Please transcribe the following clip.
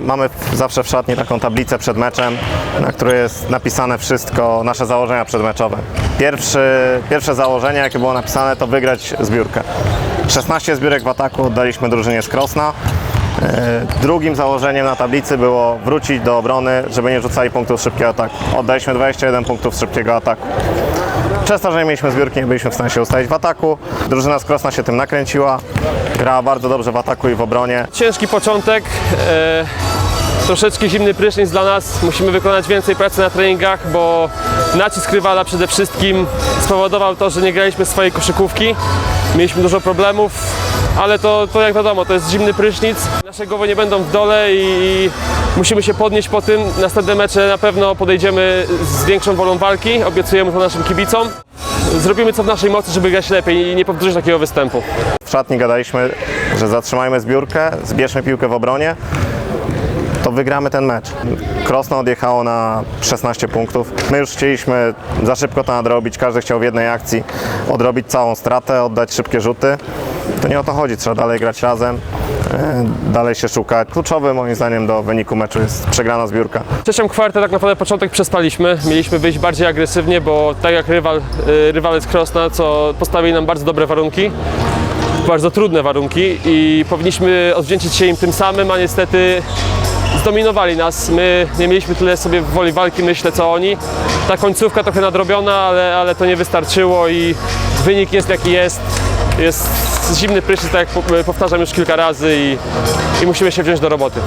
Mamy zawsze w szatni taką tablicę przed meczem, na której jest napisane wszystko, nasze założenia przedmeczowe. Pierwszy, pierwsze założenie, jakie było napisane, to wygrać zbiórkę. 16 zbiórek w ataku oddaliśmy drużynie z Krosna. E, Drugim założeniem na tablicy było wrócić do obrony, żeby nie rzucali punktów szybkiego ataku. Oddaliśmy 21 punktów szybkiego ataku. Przez to, że nie mieliśmy zbiórki, nie byliśmy w stanie się ustawić w ataku. Drużyna z Krosna się tym nakręciła. Grała bardzo dobrze w ataku i w obronie. Ciężki początek, e, troszeczkę zimny prysznic dla nas. Musimy wykonać więcej pracy na treningach, bo nacisk rywala przede wszystkim spowodował to, że nie graliśmy swojej koszykówki. Mieliśmy dużo problemów, ale to, to jak wiadomo, to jest zimny prysznic. Nasze głowy nie będą w dole i musimy się podnieść po tym. Następne mecze na pewno podejdziemy z większą wolą walki, obiecujemy to naszym kibicom. Zrobimy co w naszej mocy, żeby grać lepiej i nie powtórzyć takiego występu. W szatni gadaliśmy, że zatrzymajmy zbiórkę, zbierzmy piłkę w obronie, wygramy ten mecz. Krosno odjechało na 16 punktów. My już chcieliśmy za szybko to nadrobić, każdy chciał w jednej akcji odrobić całą stratę, oddać szybkie rzuty. To nie o to chodzi, trzeba dalej grać razem, e, dalej się szukać. Kluczowy moim zdaniem do wyniku meczu jest przegrana zbiórka. Trzecią kwartę tak naprawdę początek przespaliśmy. Mieliśmy wyjść bardziej agresywnie, bo tak jak rywal, y, rywalec Krosna, co postawili nam bardzo dobre warunki, bardzo trudne warunki i powinniśmy odwdzięczyć się im tym samym, a niestety zdominowali nas. My nie mieliśmy tyle sobie woli walki, myślę, co oni. Ta końcówka trochę nadrobiona, ale, ale to nie wystarczyło i wynik jest jaki jest. Jest zimny prysznic, tak jak po- powtarzam już kilka razy i, i musimy się wziąć do roboty.